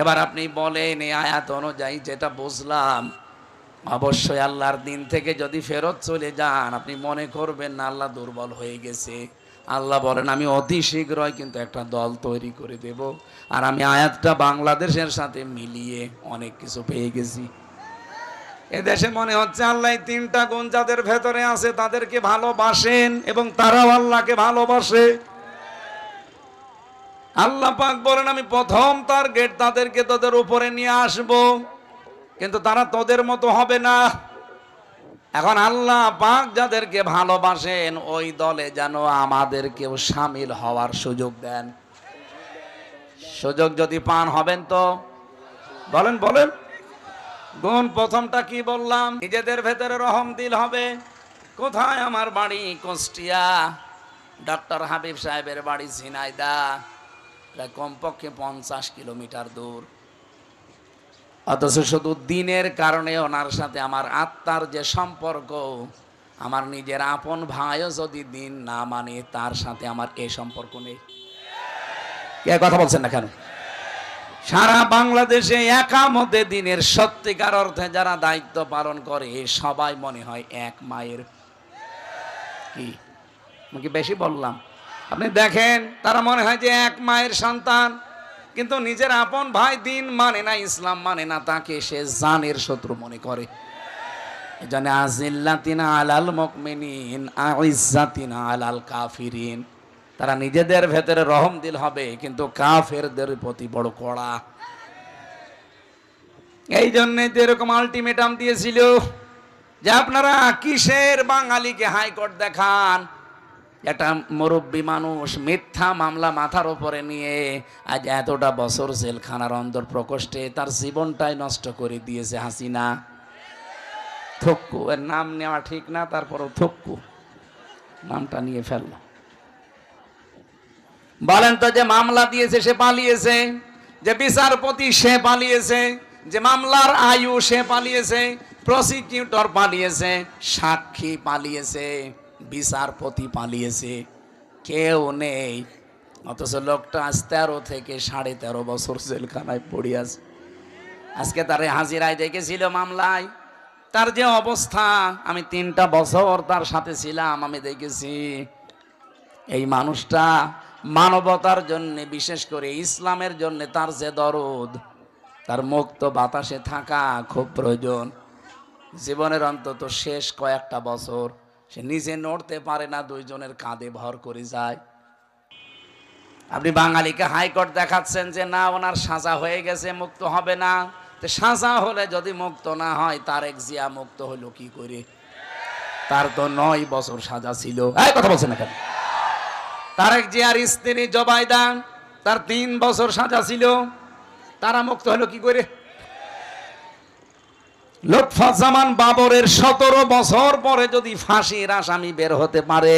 এবার আপনি বলেন, এই আয়াত অনুযায়ী যেটা বুঝলাম, অবশ্যই আল্লাহর দিন থেকে যদি ফেরত চলে যান, আপনি মনে করবেন না আল্লাহ দুর্বল হয়ে গেছে। আল্লাহ বলেন, আমি অতি শীঘ্রই কিন্তু একটা দল তৈরি করে দেব। আর আমি আয়াতটা বাংলাদেশের সাথে মিলিয়ে অনেক কিছু পেয়ে গেছি। এদেশে মনে হচ্ছে আল্লাহ তিনটা গুণ যাদের ভেতরে আছে তাদেরকে ভালোবাসেন এবং তারাও আল্লাহকে ভালোবাসে। আল্লাহ পাক বলেন, আমি প্রথম তার গেট তাদেরকে তোদের উপরে নিয়ে আসব। কিন্তু তারা তোদের মতো হবে না। এখন আল্লাহ পাক যাদেরকে ভালোবাসেন, ওই দলে যেন আমাদেরকেও সামিল হওয়ার সুযোগ দেন। সুযোগ যদি পান হবেন তো? বলেন বলেন। গুণ প্রথমটা কি বললাম? নিজেদের ভেতরে রহম দিল হবে। কোথায় আমার বাড়ি? কুষ্টিয়া। ডক্টর হাবিব সাহেবের বাড়ি ঝিনাইদা। প্রায় কমপক্ষে পঞ্চাশ কিলোমিটার দূর। অথচ শুধু দিনের কারণে ওনার সাথে আমার আত্মার যে সম্পর্ক, আমার নিজের আপন ভাইও যদি দিন না মানে তার সাথে আমার এ সম্পর্ক নেই। কে কথা বলছেন না কেন? সারা বাংলাদেশে একামতে দিনের সত্যিকার অর্থে যারা দায়িত্ব পালন করে, সবাই মনে হয় এক মায়ের। কি বেশি বললাম? আপনি দেখেন, তারা মনে হয় যে এক মায়ের সন্তান, কিন্তু নিজের আপন ভাই দিন মানে না, ইসলাম মানে না, তাকে সে জানের শত্রু মনে করে। এজন্য আজিল্লাতিনা আলাল মুকমিনিন আইজ্জাতিনা আলাল কাফিরিন। তারা নিজেদের ভেতরে রহম দিল হবে, কিন্তু কাফেরদের প্রতি বড় কড়া। এই জন্যে তো এরকম আলটিমেটাম দিয়েছিল যে আপনারা কিসের বাঙালিকে হাইকোর্ট দেখান? একটা মুরব্বী মানুষ মিথ্যা মামলা মাথার ওপরে নিয়ে আজ এতটা বছর জেলখানার অন্দর প্রকোষ্ঠে তার জীবনটাই নষ্ট করে দিয়েছে হাসিনা। থক্কু এর নাম নেওয়া ঠিক না, তারপরও থক্কু নামটা নিয়ে ফেলল। বলেন তো যে মামলা দিয়েছে সে পালিয়েছে, যে বিচারপতি সে পালিয়েছে, যে মামলার আয়ু সে পালিয়েছে প্রসিকিউটর পালিয়েছে, সাক্ষী পালিয়েছে। বিচারপতি পালিয়েছে, কেউ নেই। অথচ লোকটা আজ তেরো থেকে সাড়ে তেরো বছর জেলখানায় পড়ে আছে। আজকে তারে হাজিরায় দেখেছিল মামলায়। তার যে অবস্থা, আমি তিনটা বছর তার সাথে ছিলাম, আমি দেখেছি এই মানুষটা মানবতার জন্য, বিশেষ করে ইসলামের জন্য তার যে দরদ, তার মুক্ত বাতাসে থাকা খুব প্রয়োজন। জীবনের অন্তত শেষ কয়েকটা বছর সে নিজে নড়তে পারে না, দুইজনের কাঁধে ভর করে যায়। আপনি বাঙালিকে হাইকোর্ট দেখাচ্ছেন যে, না, ওনার সাজা হয়ে গেছে, মুক্ত হবে না। তো সাজা হলে যদি মুক্ত না হয় তার এক জিয়া মুক্ত হলো কি করে? তার তো নয় বছর সাজা ছিল। কথা বলছেন কেন? তারেক জিয়ার স্ত্রী জবাইদা তার তিন বছর সাজা ছিল। তারা মুক্ত হলো কি করে? লুৎফাজ্জামান বাবরের সতেরো বছর পরে যদি ফাঁসির আসামি বের হতে পারে,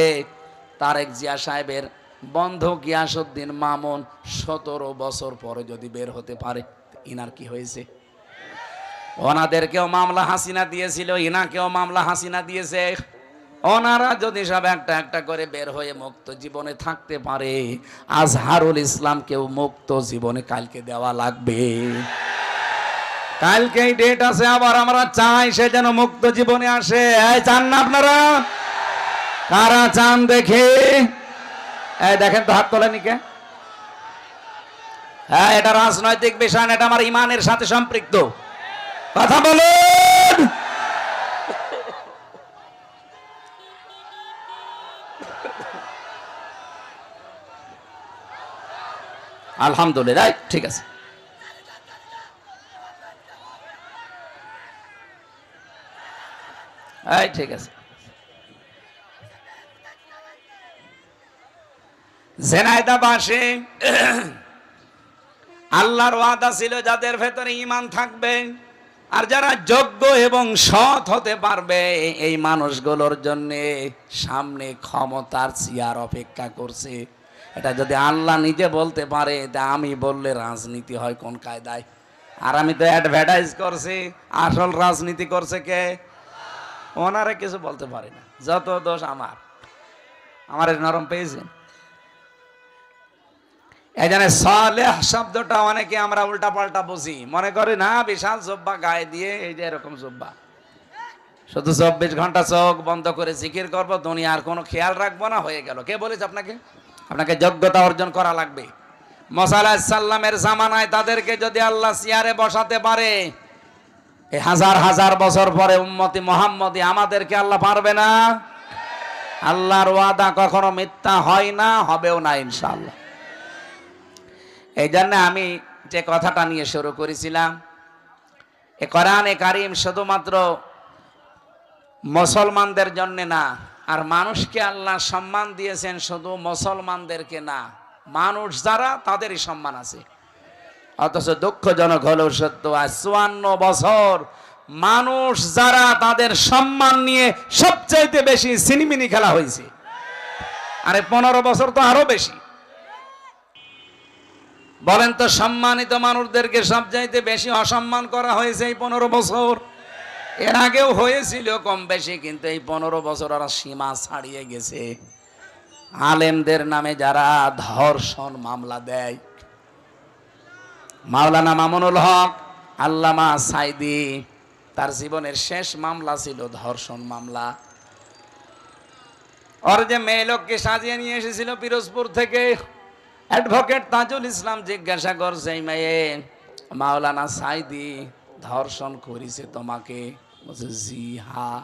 তারেক জিয়া সাহেবের বন্ধ গিয়াসুদ্দিন মামুন সতেরো বছর পরে যদি বের হতে পারে, ইনার কি হয়েছে? ওনাদেরকেও মামলা হাসিনা দিয়েছিল, ইনাকেও মামলা হাসিনা দিয়েছে। ওনারা যদি সব একটা একটা করে বের হয়ে মুক্ত জীবনে থাকতে পারে, আজহারুল ইসলামকেও মুক্ত জীবনে কালকে দেওয়া লাগবে। কালকে এই ডেট আছে, আবার আমরা চাই সে যেন মুক্ত জীবনে আসে। চান না আপনারা? কারা চান দেখে? দেখেন তো হাত তোলেনি কে হ্যাঁ এটা রাজনৈতিক বিষয় এটা আমার ইমানের সাথে সম্পৃক্ত। কথা বলুন! আলহামদুলিল্লাহ ঠিক আছে। এই, ঠিক আছে। জেনাইদা বাসে আল্লাহর ওয়াদা ছিল যাদের ভেতরে ইমান থাকবে, আর যারা যোগ্য এবং সৎ হতে পারবে, এই মানুষগুলোর জন্য সামনে ক্ষমতার চেয়ার অপেক্ষা করছে। এটা যদি আল্লাহ নিজে বলতে পারে, তা আমি বললে রাজনীতি হয় কোন কায়দায়। আর আমি তো অ্যাডভার্টাইজ করছি, আসল রাজনীতি করছে কে? ওনারা কিছু বলতে পারে না। যত দোষ আমার। আমার নরম পেয়েছেন। সালেহ শব্দটা অনেকে আমরা উল্টা পাল্টা বুঝি। মনে না, বিশাল জব্বা গায়ে দিয়ে এই যে এরকম জব্বা। শুধু চব্বিশ ঘণ্টা চোখ বন্ধ করে জিকির করব, দুনিয়ার কোনো খেয়াল রাখব না। হয়ে গেল। কে বলেছে আপনাকে? আপনাকে যোগ্যতা অর্জন করা লাগবে। মসাল্লামের জামানায় তাদেরকে যদি আল্লাহ চেয়ারে বসাতে পারে হাজার হাজার বছর পরে উম্মতি মোহাম্মদী আমাদেরকে আল্লাহ পারবে না? আল্লাহর ওয়াদা কখনো মিথ্যা হয় না, হবেও না ইনশাআল্লাহ। এই জন্য আমি যে কথাটা নিয়ে শুরু করেছিলাম, এ কোরআনে কারিম শুধুমাত্র মুসলমানদের জন্যে না, আর মানুষকে আল্লাহ সম্মান দিয়েছেন শুধু মুসলমানদেরকে না, মানুষ যারা তাদেরই সম্মান আছে। অথচ দুঃখজনক হলেও সত্য, আজ চুয়ান্ন বছর মানুষ যারা তাদের সম্মান নিয়ে সবচাইতে বেশি সিনিমিনি খেলা হয়েছে। আরে পনেরো বছর তো আরও বেশি। বলেন তো সম্মানিত মানুষদেরকে সবচাইতে বেশি অসম্মান করা হয়েছে এই পনেরো বছর? এর আগেও হয়েছিল কম বেশি, কিন্তু এই পনেরো বছর ওরা সীমা ছাড়িয়ে গেছে। আলেমদের নামে যারা ধর্ষণ মামলা দেয় মাওলানা মামুনুল হক, আল্লামা সাইদি, তার জীবনের শেষ মামলা ছিল ধর্ষণ মামলা। ওর যে মেয়ে লোককে সাজিয়ে নিয়ে এসেছিল পিরোজপুর থেকে, অ্যাডভোকেট তাজুল ইসলাম জিজ্ঞাসা করছে মেয়ে, মাওলানা সাইদি ধর্ষণ করেছে তোমাকে? বলছে, জি, হা।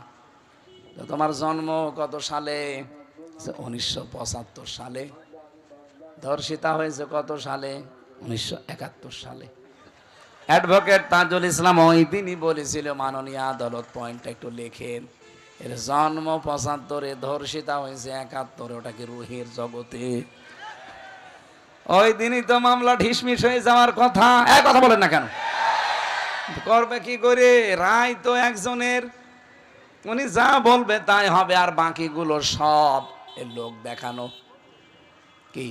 তোমার জন্ম কত সালে? উনিশশো পঁচাত্তর সালে। ধর্ষিতা হয়েছে কত সালে? উনিশশো একাত্তর সালে। অ্যাডভোকেট তাজুল ইসলাম ওই দিনই বলেছিল, মাননীয় আদালত পয়েন্টটা একটু লেখেন। এর জন্ম পঁচাত্তরে ধর্ষিতা হয়েছে একাত্তরে ওটাকে রুহের জগতে? ওই দিনই তো মামলা ঢিসমিস হয়ে যাওয়ার কথা। এক কথা বলেন না কেন? করবে কি করে? রায় তো একজনের। উনি যা বলবে তাই হবে, আর বাকিগুলো সব লোক দেখানো। কি?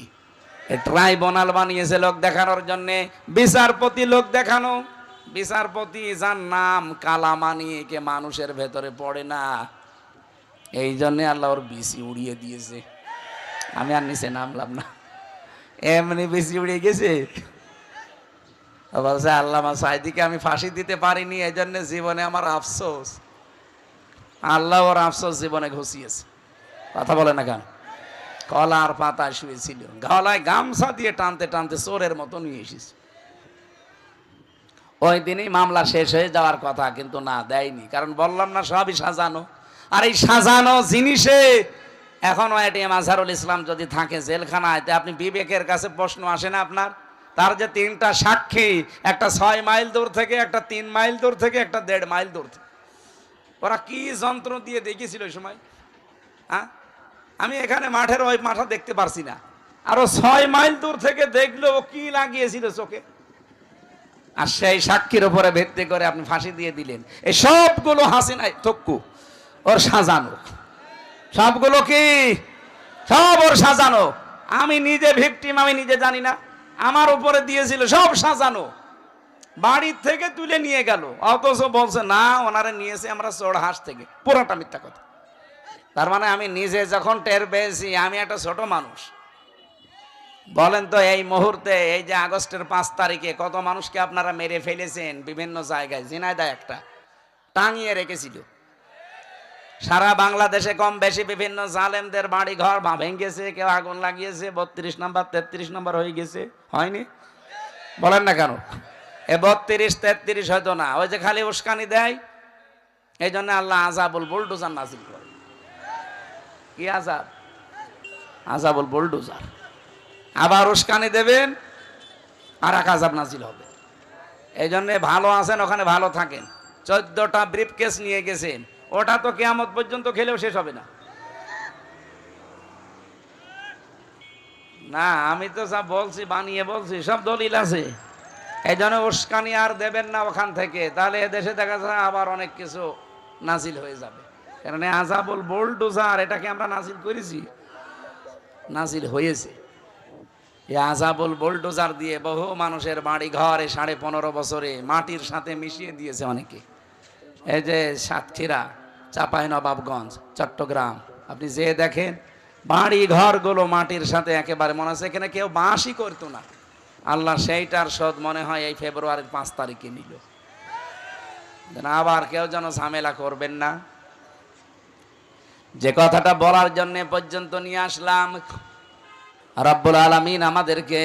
ট্রাইব্যুনাল বানিয়েছে লোক দেখানোর জন্য। বিচারপতি লোক দেখানো। বিচারপতি যার নাম কালামানি কে মানুষের ভেতরে পড়ে না। এই জন্যে আল্লাহ ওর বিসি উড়িয়ে দিয়েছে। আমি আর নিচে নামলাম না। এমনি বিসি উড়িয়ে গেছে। বলছে, আল্লামা সাইদিকে আমি ফাঁসি দিতে পারিনি এই জন্য জীবনে আমার আফসোস। আল্লাহ ওর আফসোস জীবনে ঘুষিয়েছে। কথা বলে না কেন? কলার পাতা শুয়েছিল। গলায় গামছা দিয়ে টানতে টানতে চোরের মতো নিয়ে এসেছে। ওই দিনই মামলা শেষ হয়ে যাওয়ার কথা কিন্তু না দেয়নি। কারণ বললাম না, সবই সাজানো। আর এই সাজানো জিনিসে এখনও এটিএম আজহারুল ইসলাম যদি থাকে জেলখানায় আপনি বিবেকের কাছে প্রশ্ন আসে না আপনার? তার যে তিনটা সাক্ষী, একটা ছয় মাইল দূর থেকে, একটা তিন মাইল দূর থেকে, একটা দেড় মাইল দূর থেকে। ওরা কি যন্ত্র দিয়ে দেখিয়েছিল ওই সময়? হ্যাঁ? আমি এখানে মাঠের ওই মাঠা দেখতে পারছি না। আরও ছয় মাইল দূর থেকে দেখল ও কি লাগিয়েছিল চোখে। আর সেই সাক্ষীর উপরে ভিত্তি করে আপনি ফাঁসি দিয়ে দিলেন। এই সবগুলো হাসিনাই তক্কু ওর সাজানো। সবগুলো কি? সব ওর সাজানো। আমি নিজে ভিকটিম, আমি নিজে জানি না। আমার উপরে দিয়েছিল, সব সাজানো। বাড়ির থেকে তুলে নিয়ে গেল। অথচ বলছে, না, ওনারে নিয়েছে আমরা চোর হাঁস থেকে। পুরোটা মিথ্যা কথা। তার মানে আমি নিজে যখন টের পেয়েছি, আমি একটা ছোট মানুষ। বলেন তো, এই মুহূর্তে, এই যে আগস্টের পাঁচ তারিখে কত মানুষকে আপনারা মেরে ফেলেছেন বিভিন্ন জায়গায়? জিনাইদা একটা। টাঙিয়ে রেখেছিল। সারা বাংলাদেশে কম বেশি বিভিন্ন জালেমদের বাড়ি ঘর ভেঙেছে, কেউ আগুন লাগিয়েছে, বত্রিশ নম্বর, তেত্রিশ নম্বর হয়ে গেছে। হয়নি? বলেন না কেন? এ বত্রিশ, তেত্রিশ হয়তো না। ওই যে খালি উস্কানি দেয় এই জন্য আল্লাহ আজাবুল বুলডোজার নাজিল কি আজাব? আজাবুল বুলডোজার। আবার উস্কানি দেবেন, আর এক আজাব নাজিল হবে। এই জন্যে ভালো আছেন, ওখানে ভালো থাকেন। চোদ্দটা ব্রিফ কেস নিয়ে গেছেন। ওটা তো কেয়ামত পর্যন্ত খেলেও শেষ হবে না। না, আমি তো সব বলছি, বানিয়ে বলছি, সব দলিল আছে। এই জন্য উস্কানি আর দেবেন না ওখান থেকে। তাহলে দেশে দেখা যায় আবার অনেক কিছু নাজিল হয়ে যাবে। কারণ আজাবুল বোল্ডোজার, এটাকে আমরা নাজিল করেছি। নাজিল হয়েছে। এই আজাবুল বোল্ডোজার দিয়ে বহু মানুষের বাড়ি ঘরে সাড়ে পনেরো বছরে মাটির সাথে মিশিয়ে দিয়েছে অনেকে। এই যে সাতক্ষীরা চাপাই নবাবগঞ্জ চট্টগ্রাম, আপনি যে দেখেন বাড়ি ঘরগুলো মাটির সাথে একেবারে মনে হচ্ছে এখানে কেউ বাঁশই করতো না। আল্লাহ সেইটার শোধ মনে হয় এই ফেব্রুয়ারির পাঁচ তারিখে নিল। আবার কেউ যেন ঝামেলা করবেন না। যে কথাটা বলার জন্য পর্যন্ত নিয়ে আসলাম। রব্বুল আলমিন আমাদেরকে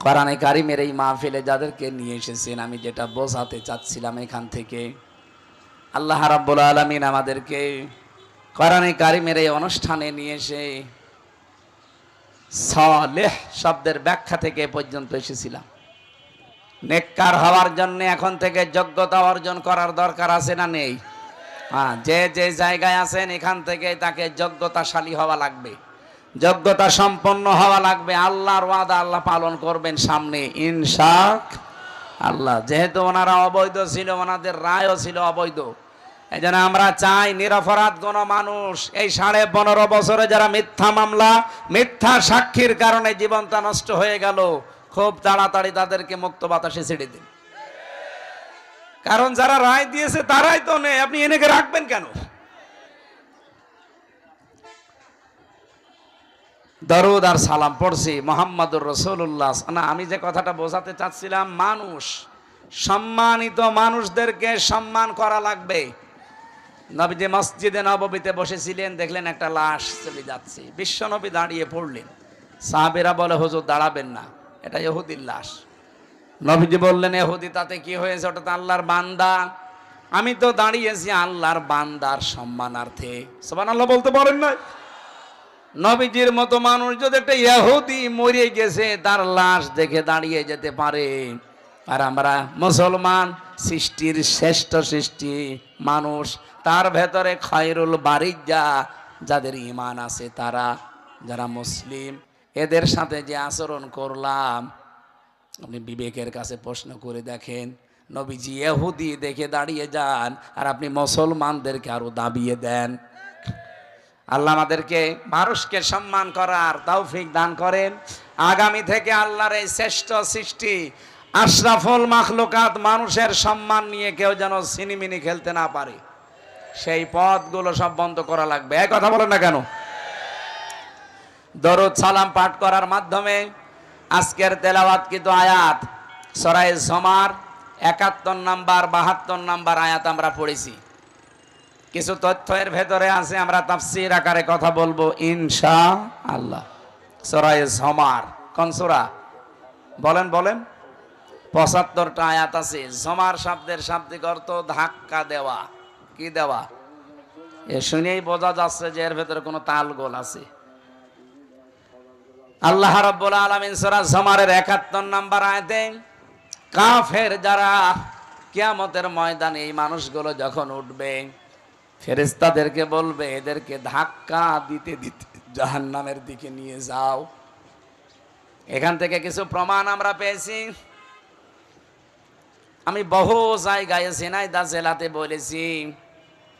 কোরআনে কারিমের এই মাহফিলে যাদেরকে নিয়ে এসেছেন, আমি যেটা বোঝাতে চাচ্ছিলাম এখান থেকে, আল্লাহ রাব্বুল আলমিন আমাদেরকে কোরআনে কারিমের এই অনুষ্ঠানে নিয়ে এসে সলেহ শব্দের ব্যাখ্যা থেকে পর্যন্ত এসেছিলাম। নেককার হওয়ার জন্য এখন থেকে যোগ্যতা অর্জন করার দরকার আছে না নেই? হ্যাঁ যে যে জায়গায় আছেন, এখান থেকে তাকে যোগ্যতাশালী হওয়া লাগবে। যোগ্যতা সম্পন্ন হওয়া লাগবে। আল্লাহর ওয়াদা আল্লাহ পালন করবেন সামনে। ইনশাক আল্লাহ, যেহেতু ওনারা অবৈধ ছিল, ওনাদের রায়ও ছিল অবৈধ। এই জন্য আমরা চাই নিরপরাধ কোন মানুষ এই সাড়ে পনেরো বছরে যারা মিথ্যা মামলা, মিথ্যা সাক্ষীর কারণে জীবনটা নষ্ট হয়ে গেল, খুব তাড়াতাড়ি তাদেরকে মুক্ত বাতাসে ছেড়ে দিন। কারণ যারা রায় দিয়েছে তারাই তো নেই। আপনি এনেকে রাখবেন কেন? দরুদ আর সালাম পড়ছি মোহাম্মদুর রসুল্লাহ না, আমি যে কথাটা বোঝাতে চাচ্ছিলাম, মানুষ, সম্মানিত মানুষদেরকে সম্মান করা লাগবে। নবীজি মসজিদে নববীতে বসেছিলেন, দেখলেন একটা লাশ চলে যাচ্ছে। বিশ্বনবী দাঁড়িয়ে পড়লেন। সাহাবেরা বলে, হুজুর, দাঁড়াবেন না। এটা ইহুদির লাশ। নবীজি বললেন, এহুদি, তাতে কি হয়েছে? ওটা তো আল্লাহর বান্দা। আমি তো দাঁড়িয়েছি আল্লাহর বান্দার সম্মানার্থে। সবান আল্লাহ বলতে পারেন না নবীজির মতো মানুষ যদি একটা ইহুদি মরে গেছে, তার লাশ দেখে দাঁড়িয়ে যেতে পারে। আর আমরা মুসলমান, সৃষ্টির শ্রেষ্ঠ সৃষ্টি মানুষ, তার ভেতরে খয়রুল বারিজা যাদের ইমান আছে তারা, যারা মুসলিম, এদের সাথে যে আচরণ করলাম আপনি বিবেকের কাছে প্রশ্ন করে দেখেন, নবীজি এহুদি দেখে দাঁড়িয়ে যান, আর আপনি মুসলমানদেরকে আরও দাবিয়ে দেন। আল্লাহ আমাদেরকে মানুষকে সম্মান করার তৌফিক দান করেন। আগামী থেকে আল্লাহর এই শ্রেষ্ঠ সৃষ্টি আশরাফুল মাখলুকাত মানুষের সম্মান নিয়ে কেউ যেন সিনিমিনি খেলতে না পারে। সেই পথগুলো সব বন্ধ করা লাগবে। এক কথা বলেন না কেন? দরুদ সালাম পাঠ করার মাধ্যমে আজকের তেলাওয়াত কিন্তু আয়াত? সরাই জমার একাত্তর নাম্বার, বাহাত্তর নাম্বার আয়াত আমরা পড়েছি। কিছু তথ্য এর ভেতরে আছে, আমরা তাফসির আকারে কথা বলব ইনশা আল্লাহ সরাই জমার, কোন সূরা? বলেন বলেন। পঁচাত্তরটা আয়াত আছে, জমার শব্দের শাব্দিক অর্থ ধাক্কা দেওয়া। কি দেওয়া? এ শুনেই বোঝা যাচ্ছে যে এর ভেতরে কোনো তালগোল আছে। আল্লাহ রাব্বুল আলামিন সূরা জমারের 71 নাম্বার আয়াতে, কাফের যারা কিয়ামতের ময়দানে এই মানুষগুলো যখন উঠবে, ফেরেশতাদেরকে বলবে, এদেরকে ধাক্কা দিতে দিতে জাহান্নামের দিকে নিয়ে যাও। এখান থেকে কিছু প্রমাণ আমরা পেয়েছি। আমি বহু জায়গায় সিনাইদা জেলাতে বলেছি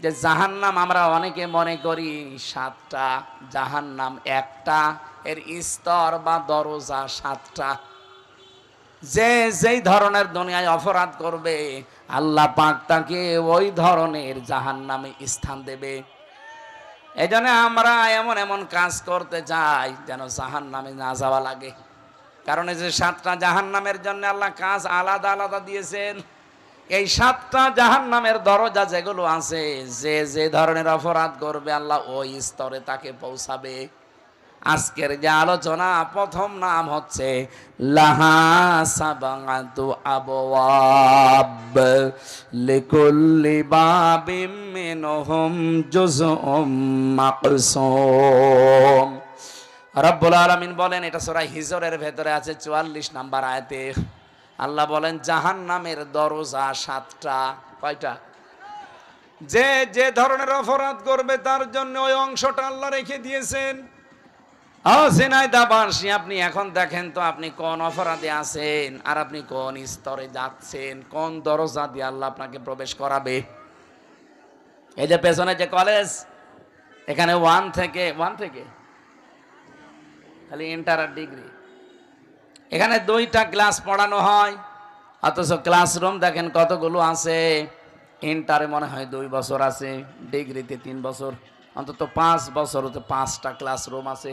যে জাহান্নাম আমরা অনেকে মনে করি সাতটা, জাহান্নাম একটা, এর স্তর বা দরজা সাতটা। যে যেই ধরনের দুনিয়ায় অপরাধ করবে, আল্লাহ পাক তাকে ওই ধরনের জাহান্নামে স্থান দেবে। এই আমরা এমন এমন কাজ করতে চাই যেন জাহান্নামে না যাওয়া লাগে। কারণ এই যে সাতটা জাহান্নামের জন্য আল্লাহ কাজ আলাদা আলাদা দিয়েছেন। এই সাতটা জাহান নামের দরজা যেগুলো আছে, যে যে ধরনের অপরাধ করবে আল্লাহ ওই স্তরে তাকে পৌঁছাবে। আজকের যে আলোচনা, প্রথম নাম হচ্ছে রব্বুল আলামিন বলেন, এটা সূরা হিজরের ভেতরে আছে 44 নাম্বার আয়াতে। আল্লাহ বলেন, জাহান্নামের দরজা সাতটা, কয়টা? যে যে ধরনের অপরাধ করবে, তার জন্য ওই অংশটা আল্লাহ রেখে দিয়েছেন। বাসী আপনি এখন দেখেন তো আপনি কোন অপরাধে আছেন, আর আপনি কোন স্তরে যাচ্ছেন, কোন দরজা দিয়ে আল্লাহ আপনাকে প্রবেশ করাবে। এই যে পেছনে যে কলেজ এখানে ওয়ান থেকে ওয়ান থেকে? খালি ইন্টার আর ডিগ্রি এখানে দুইটা ক্লাস পড়ানো হয়, অথচ ক্লাসরুম দেখেন কতগুলো আছে। ইন্টারে মনে হয় দুই বছর আছে ডিগ্রিতে তিন বছর, অন্তত পাঁচ বছর পাঁচটা ক্লাসরুম আছে।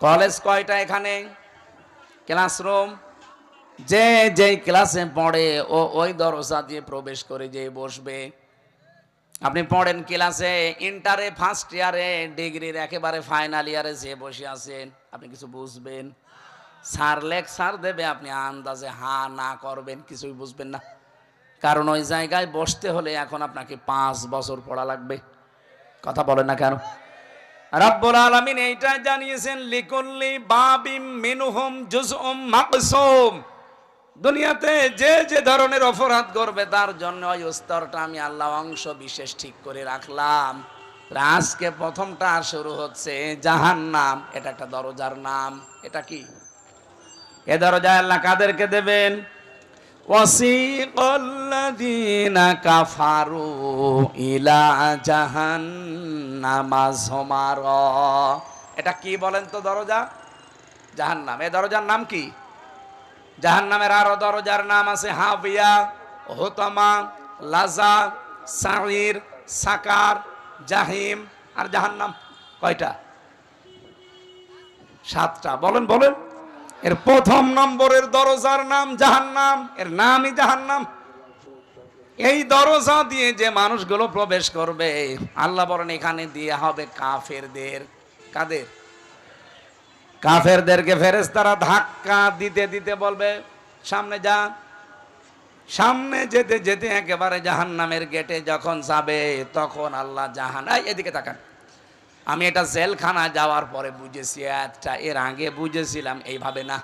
কলেজ কয়টা এখানে? ক্লাসরুম যে যেই ক্লাসে পড়ে, ও ওই দরজা দিয়ে প্রবেশ করে যে বসবে। আপনি পড়েন ক্লাসে ইন্টারে ফার্স্ট ইয়ারে ডিগ্রির একেবারে ফাইনাল ইয়ারে যে বসে আছেন, আপনি কিছু বুঝবেন। স্যার লেকচার দেবে, আপনি আন্দাজে হা না করবেন, কিছুই বুঝবেন না। কারণ ওই জায়গায় বসতে হলে এখন আপনাকে পাঁচ বছর পড়া লাগবে। কথা বলেন না কেন? রাব্বুল আলামিন এইটাই জানিয়েছেন, লিকুল্লি বাবিম মিনহুম জুজউম মাকসুম। দুনিয়াতে যে যে ধরনের অপরাধ করবে, তার জন্য ওই স্তরটা আমি আল্লাহ অংশ বিশেষ ঠিক করে রাখলাম। আজকে প্রথমটা শুরু হচ্ছে জাহান্নাম, এটা একটা দরজার নাম। এটা কি? এ দরজা আল্লাহ কাদেরকে দেবেন? ওয়াসিকল্লাযীনা কাফারু ইলা জাহান্নামা যুমারা এটা কি বলেন তো দরজা? জাহান্নাম। এ দরজার নাম কি? জাহান্নামের আরও দরজার নাম আছে হাবিয়া, হোতমা, লাজা সাঁড়ির সাকার, জাহিম আর জাহান্নাম। কয়টা? সাতটা। বলেন বলেন। এর প্রথম নম্বরের দরজার নাম জাহান্নাম, এর নামই জাহান্নাম। এই দরজা দিয়ে যে মানুষগুলো প্রবেশ করবে, আল্লাহ বলেন, এখানে দিয়ে হবে কাফেরদের কাদের? কাফেরদেরকে ফেরেশতারা ধাক্কা দিতে দিতে বলবে, সামনে যা। সামনে যেতে যেতে একেবারে জাহান্নামের গেটে যখন যাবে, তখন আল্লাহ জাহান এদিকে তাকান। আমি এটা জেলখানা যাওয়ার পরে বুঝেছি একটা এর আগে বুঝেছিলাম, এইভাবে না।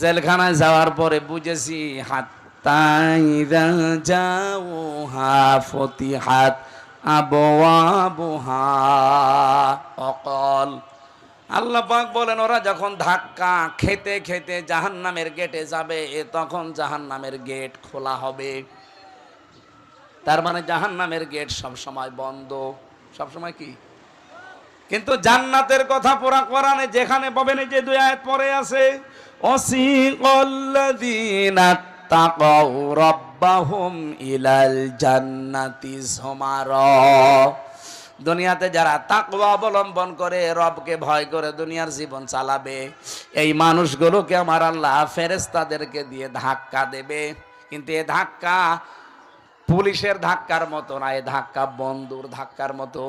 জেলখানায় যাওয়ার পরে বুঝেছি হাত্তাইদা যাও হা ফতি হাত অকল। আল্লাহ বলেন, ওরা যখন ধাক্কা খেতে খেতে জাহান্নামের গেটে যাবে, এ তখন জাহান্নামের গেট খোলা হবে। তার মানে জাহান্নামের গেট সব সময় বন্ধ। সব সময় কি? কিন্তু জান্নাতের কথা পোড়া কোরআনে যেখানে পাবেন যে দুই আয়াত পরে আছে দুনিয়াতে যারা তাকওয়া অবলম্বন করে, রবকে ভয় করে দুনিয়ার জীবন চালাবে, এই মানুষগুলোকে আমার আল্লাহ ফেরেশতাদেরকে দিয়ে ধাক্কা দেবে। কিন্তু এ ধাক্কা পুলিশের ধাক্কার মতো না, এ ধাক্কা বন্ধুর ধাক্কার মতো।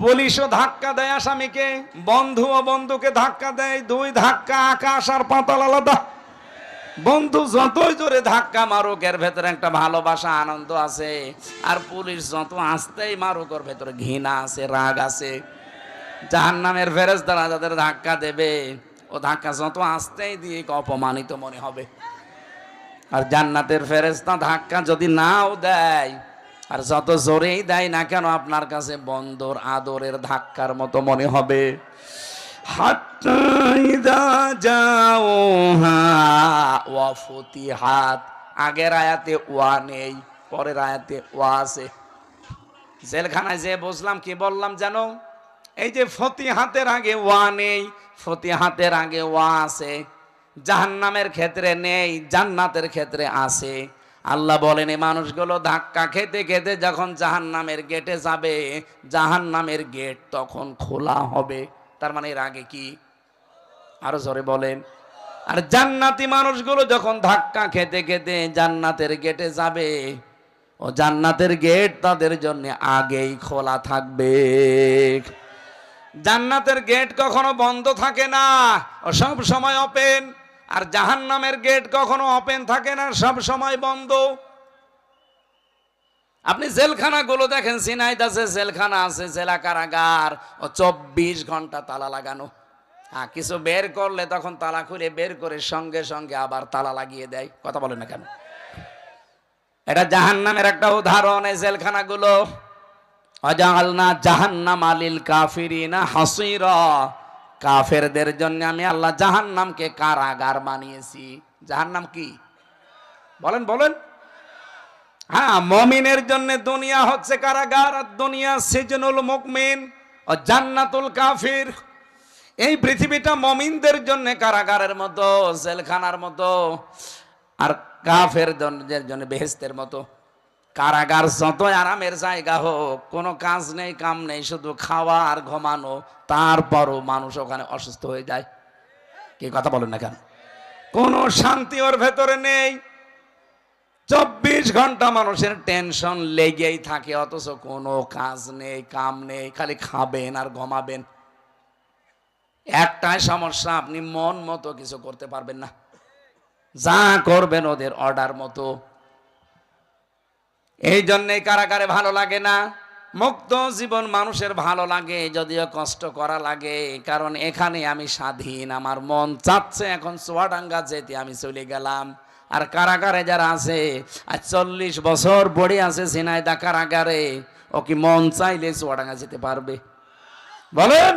পুলিশও ধাক্কা দেয় আসামিকে, বন্ধু ও বন্ধুকে ধাক্কা দেয়, দুই ধাক্কা আকাশ আর পাতাল আলাদা। বন্ধু যতই জোরে ধাক্কা মারুক, এর ভেতরে একটা ভালোবাসা, আনন্দ আছে। আর পুলিশ যত আসতেই মারুক, ওর ভেতরে ঘৃণা আছে, রাগ আছে। জাহান্নামের ফেরেস দ্বারা যাদের ধাক্কা দেবে, ও ধাক্কা যত আসতেই দিয়ে অপমানিত মনে হবে। আর জান্নাতের ফেরেস্তা ধাক্কা যদি নাও দেয় আর যত জোরেই দেয় না কেন আপনার কাছে বন্দর আদরের ধাক্কার মতো মনে হবে। হাত আগের আয়াতে ওয়া নেই, পরের আয়াতে ওয়া আছে। জেলখানায় যে বসলাম কি বললাম জানো? এই যে ফতি হাতের আগে ওয়া নেই ফতি হাতের আগে ওয়া আছে। জাহান্নামের ক্ষেত্রে নেই, জান্নাতের ক্ষেত্রে আছে। আল্লাহ বলেন এই মানুষগুলো ধাক্কা খেতে খেতে যখন জাহান্নামের গেটে যাবে, জাহান্নামের গেট তখন খোলা হবে। তার মানে এর আগে কি? আরও জোরে বলেন। আর জান্নাতি মানুষগুলো যখন ধাক্কা খেতে খেতে জান্নাতের গেটে যাবে, ও জান্নাতের গেট তাদের জন্য আগেই খোলা থাকবে। জান্নাতের গেট কখনো বন্ধ থাকে না, ও সব সময় ওপেন আর জাহান্নামের গেট কখনো ওপেন থাকে না, সব সময় বন্ধ। আপনি জেলখানাগুলো দেখেন, সিনাইত আছে, জেলখানা আছে, জেলা কারাগার, ও চব্বিশ ঘণ্টা তালা লাগানো। হ্যাঁ কিছু বের করলে তখন তালা খুলে বের করে সঙ্গে সঙ্গে আবার তালা লাগিয়ে দেয়। কথা বলে না কেন? এটা জাহান্নামের একটা উদাহরণ এই জেলখানাগুলো। অজালনা জাহান্নাম আলিল কাফিরিনা হাসিরা। কাফেরদের জন্য আমি আল্লাহ জাহান নামকে কারাগার বানিয়েছি। জাহান নাম কি? বলেন বলেন। হ্যাঁ মমিনের জন্য দুনিয়া হচ্ছে কারাগার, আর দুনিয়া সিজনুল মুকমিন ও জান্নাতুল কাফির। এই পৃথিবীটা মমিনদের জন্য কারাগারের মতো, জেলখানার মতো, আর কাফের জন্য বেহেস্তের মতো। কারাগার যতই আরামের জায়গা হোক, কোনো কাজ নেই, কাম নেই, শুধু খাওয়া আর ঘুমানো, তারপরও মানুষ ওখানে অসুস্থ হয়ে যায়। কি কথা বলেন না কেন? কোনো শান্তি ওর ভেতরে নেই। চব্বিশ ঘণ্টা মানুষের টেনশন লেগেই থাকে, অথচ কোনো কাজ নেই, কাম নেই, খালি খাবেন আর ঘুমাবেন। একটাই সমস্যা, আপনি মন মতো কিছু করতে পারবেন না। যা করবেন ওদের অর্ডার মতো। এই জন্যে কারাগারে ভালো লাগে না। মুক্ত জীবন মানুষের ভালো লাগে, যদিও কষ্ট করা লাগে, কারণ এখানে আমি স্বাধীন, আমার মন চাচ্ছে এখন চুয়াডাঙ্গা যেতে, আমি চলে গেলাম। আর কারাগারে যারা আছে আর চল্লিশ বছর পড়ে আছে ঝিনাইদা কারাগারে, ও কি মন চাইলে চুয়াডাঙ্গা যেতে পারবে? বলেন!